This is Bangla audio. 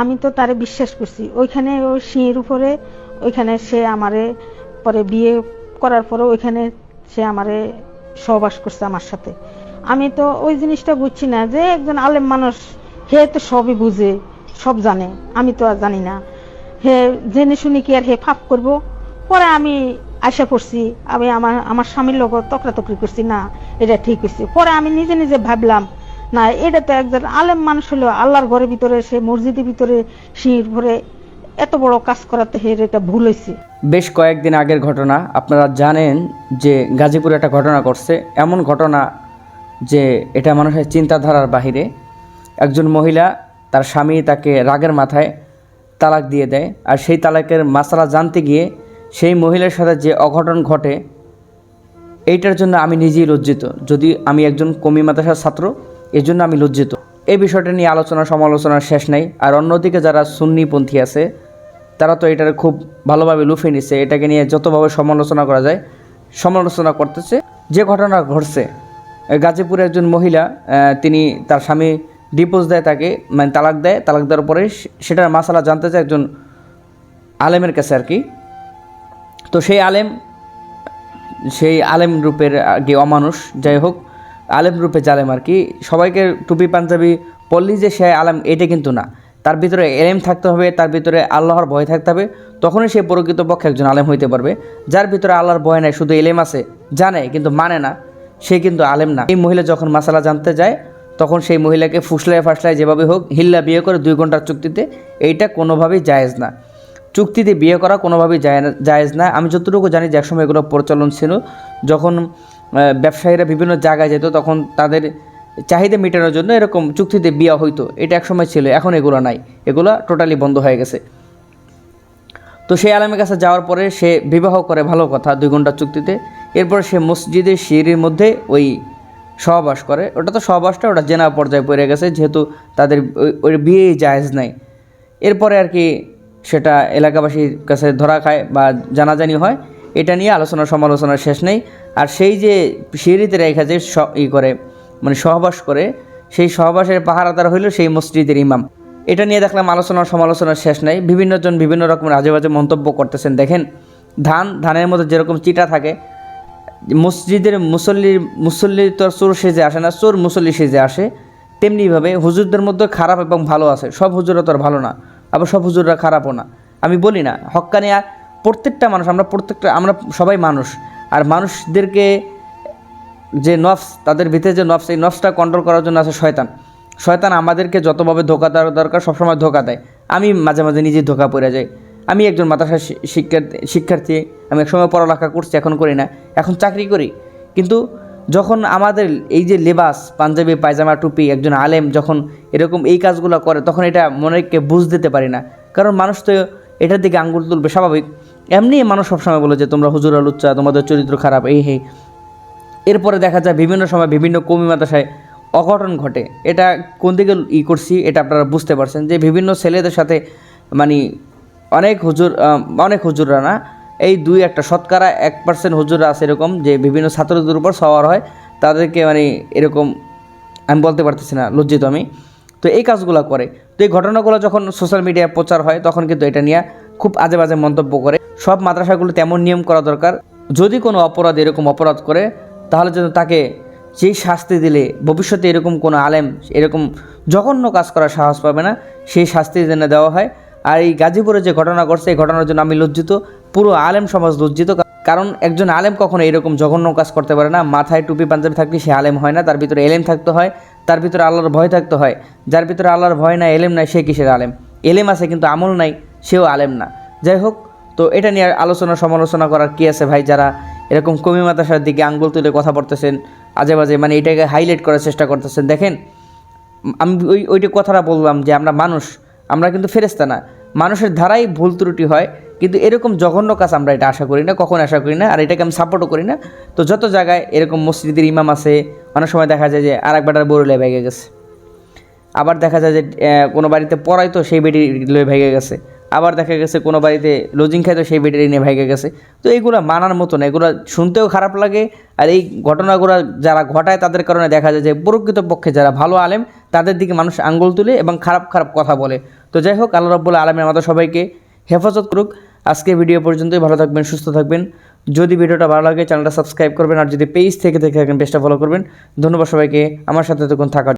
আমি তো তারে বিশ্বাস করছি। ওইখানে ওই সিঁড়ির উপরে, ওইখানে সে আমারে পরে বিয়ে করার পরে ওইখানে সে আমারে সহবাস করছে আমার সাথে। আমি তো ওই জিনিসটা বুঝছি না যে একজন আলেম মানুষ, হে তো সবই বুঝে, সব জানে। আমি তো আর জানি না। হে জেনে শুনি কি আর হে ফাপ করব? পরে আমি আশা করছি, আমি আমার আমার স্বামীর লগত তকরাতকরি করছি, না, এটা ঠিক হয়েছে পরে আমি নিজে নিজে ভাবলাম না এটা তো একজন আলেম মানুষ হলো আল্লাহর ঘরের ভিতরে, সে মসজিদের ভিতরে সিঁড়ির ভরে এত বড় কাজ করাতে হের এটা ভুল হয়েছে বেশ কয়েকদিন আগের ঘটনা, আপনারা জানেন যে গাজীপুরে একটা ঘটনা ঘটছে। এমন ঘটনা যে এটা মানুষের চিন্তাধারার বাহিরে। একজন মহিলা, তার স্বামী তাকে রাগের মাথায় তালাক দিয়ে দেয় আর সেই তালাকের মাসালা জানতে গিয়ে সেই মহিলার সাথে যে অঘটন ঘটে, এইটার জন্য আমি নিজেই লজ্জিত। যদি আমি একজন কমি মাদ্রাসার ছাত্র এর জন্য আমি লজ্জিত। এই বিষয়টা নিয়ে আলোচনা, সমালোচনার শেষ নাই। আর অন্যদিকে যারা সুন্নিপন্থী আছে, তারা তো এটার খুব ভালোভাবে লুফে নিচ্ছে এটাকে নিয়ে যতভাবে সমালোচনা করা যায়, সমালোচনা করতেছে। যে ঘটনা ঘটছে গাজীপুরে একজন মহিলা তিনি তার স্বামী ডিপোজ দেয় তাকে মানে তালাক দেয়। তালাক দেওয়ার পরে সেটার মাসালা জানতে চায় একজন আলেমের কাছে আর কি। তো সেই আলেম সেই আলেম রূপের কি অমানুষ। যাই হোক আলেম রূপে জালেম আর কি। সবাইকে টুপি, পাঞ্জাবি পড়লেই যে সে আলেম, এটা কিন্তু না। তার ভিতরে এলেম থাকতে হবে, তার ভিতরে আল্লাহর ভয় থাকতে হবে। তখনই সে প্রকৃতপক্ষে একজন আলেম হইতে পারবে। যার ভিতরে আল্লাহর ভয় নাই, শুধু এলেম আছে, জানে কিন্তু মানে না, সে কিন্তু আলেম না। এই মহিলা যখন মাসালা জানতে যায়, তখন সেই মহিলাকে ফুসলায় ফাসলায় যেভাবে হোক হিল্লা বিয়ে করে দুই ঘণ্টার চুক্তিতে, এইটা কোনোভাবেই জায়েজ না। চুক্তিতে বিয়ে করা কোনোভাবেই জায়েজ না। আমি যতটুকু জানি যে একসময় এগুলো প্রচলন ছিল, যখন ব্যবসায়ীরা বিভিন্ন জায়গায় যেত, তখন তাদের চাহিদা মেটানোর জন্য এরকম চুক্তিতে বিয়া হইতো। এটা একসময় ছিল, এখন এগুলো নাই। এগুলো টোটালি বন্ধ হয়ে গেছে। তো সেই আলমের কাছে যাওয়ার পরে সে বিবাহ করে, ভালো কথা, দুই ঘণ্টার চুক্তিতে। এরপর সে মসজিদের সিঁড়ির মধ্যে ওই সহবাস করে। ওটা তো সহবাসটা, ওটা জেনা পর্যায়ে পড়ে গেছে, যেহেতু তাদের ওই- বিয়েই জায়েজ নাই। এরপরে আর কি সেটা এলাকাবাসীর কাছে ধরা খায় বা জানাজানি হয়। এটা নিয়ে আলোচনা সমালোচনার শেষ নেই। আর সেই যে সিঁড়িতে রেখা যে ই করে মানে সহবাস করে, সেই সহবাসের পাহারাদার হইল সেই মসজিদের ইমাম। এটা নিয়ে দেখলাম আলোচনা সমালোচনার শেষ নাই। বিভিন্নজন বিভিন্ন রকমের আজে বাজে মন্তব্য করতেছেন। দেখেন, ধান, ধানের মধ্যে যেরকম চিটা থাকে, মসজিদের মুসল্লির মুসল্লি তো চোর সেজে আসে না, চোর মুসল্লি সেজে আসে। তেমনিভাবে হুজুরদের মধ্যে খারাপ এবং ভালো আছে। সব হুজুরা তো আর ভালো না, আবার সব হুজুররা খারাপও না। আমি বলি না, হক্কানিয়া প্রত্যেকটা মানুষ, আমরা প্রত্যেকটা, আমরা সবাই মানুষ। আর মানুষদেরকে যে নফস, তাদের ভিতরে যে নফস, এই নফসটা কন্ট্রোল করার জন্য আছে শয়তান। শয়তান আমাদেরকে যতভাবে ধোকা দেওয়ার দরকার, সবসময় ধোকা দেয়। আমি মাঝে মাঝে নিজেই ধোকা পড়ে যাই। আমি একজন মাদ্রাসা শিক্ষার্থী শিক্ষার্থী, আমি একসময় পড়ালেখা করছি, এখন করি না। এখন চাকরি করি। কিন্তু যখন আমাদের এই যে লেবাস, পাঞ্জাবি, পায়জামা, টুপি, একজন আলেম যখন এরকম এই কাজগুলো করে, তখন এটা মনেকে বুঝ দিতে পারি না। কারণ মানুষ তো এটার দিকে আঙ্গুল তুলবে, স্বাভাবিক। এমনি মানুষ সবসময় বলে যে, তোমরা হুজুর লুচ্চা, তোমাদের চরিত্র খারাপ, এই হে এরপরে দেখা যায় বিভিন্ন সময় বিভিন্ন কমি মাদ্রাসায় অঘটন ঘটে। এটা কোন দিকে ই করছি, এটা আপনারা বুঝতে পারছেন যে, বিভিন্ন ছেলেদের সাথে মানে অনেক হুজুর অনেক হুজুররা না, এই দুই একটা শতকরা এক পার্সেন্ট হুজুররা আছে এরকম যে, বিভিন্ন ছাত্রদের উপর সওয়ার হয়। তাদেরকে মানে এরকম, আমি বলতে পারতেছি না, লজ্জিত আমি। তো এই কাজগুলো করে। তো এই ঘটনাগুলো যখন সোশ্যাল মিডিয়ায় প্রচার হয়, তখন কিন্তু এটা নিয়ে খুব আজে বাজে মন্তব্য করে। সব মাদ্রাসাগুলো তেমন নিয়ম করা দরকার। যদি কোনো অপরাধ এরকম অপরাধ করে, তাহলে যেন তাকে যেই শাস্তি দিলে, ভবিষ্যতে এরকম কোনো আলেম এরকম জঘন্য কাজ করার সাহস পাবে না, সেই শাস্তি যেন দেওয়া হয়। আর এই গাজীপুরে যে ঘটনা ঘটছে, এই ঘটনার জন্য আমি লজ্জিত। পুরো আলেম সমাজ লজ্জিত। কারণ একজন আলেম কখনো এরকম জঘন্য কাজ করতে পারে না। মাথায় টুপি, পাঞ্জাবি থাকলে সে আলেম হয় না, তার ভিতরে এলেম থাকতে হয়। তার ভিতরে আল্লাহর ভয় থাকতে হয়। যার ভিতরে আল্লাহর ভয় নাই, এলেম নাই, সে কিসের আলেম? এলেম আছে কিন্তু আমল নাই। সেও আলেম না। যাই হোক, তো এটা নিয়ে আলোচনা সমালোচনা করার কি আছে ভাই? যারা এরকম কমি মাতাসার দিকে আঙ্গুল তুলে কথা বলতেছেন আজে বাজে মানে এটাকে হাইলাইট করার চেষ্টা করতেছেন, দেখেন, আমি ওই, ওইটা কথাটা বললাম যে আমরা মানুষ, আমরা কিন্তু ফেরেস্তা না। মানুষের ধারাই ভুল ত্রুটি হয়, কিন্তু এরকম জঘন্য কাজ আমরা এটা আশা করি না, কখন আশা করি না, আর এটাকে আমি সাপোর্টও করি না। তো যত জায়গায় এরকম মসজিদের ইমাম আছে, অনেক সময় দেখা যায় যে আর এক বেটার বড়লে ভেঙে গেছে। আবার দেখা যায় যে কোনো বাড়িতে পড়াই তো সেই বেটি লয়ে ভেঙে গেছে। আবার দেখা গেছে কোনো বাড়িতে লজিং খাইতো, সেই বেডের নিয়ে ভাইগে গেছে। তো এইগুলো মানার মতো না এগুলো শুনতেও খারাপ লাগে। আর এই ঘটনাগুলো যারা ঘটায়, তাদের কারণে দেখা যায় যে প্রকৃত পক্ষে যারা ভালো আলেম, তাদের দিকে মানুষ আঙ্গুল তুলে এবং খারাপ খারাপ কথা বলে। তো যাই হোক, আল্লাহ রব্বুল আলমী আমাদের সবাইকে হেফাজত করুক। আজকে ভিডিও পর্যন্তই, ভালো থাকবেন, সুস্থ থাকবেন। যদি ভিডিওটা ভালো লাগে, চ্যানেলটা সাবস্ক্রাইব করবেন, আর যদি পেজ থেকে দেখে থাকেন, পেজটা ফলো করবেন। ধন্যবাদ সবাইকে, আমার সাথে তখন থাকার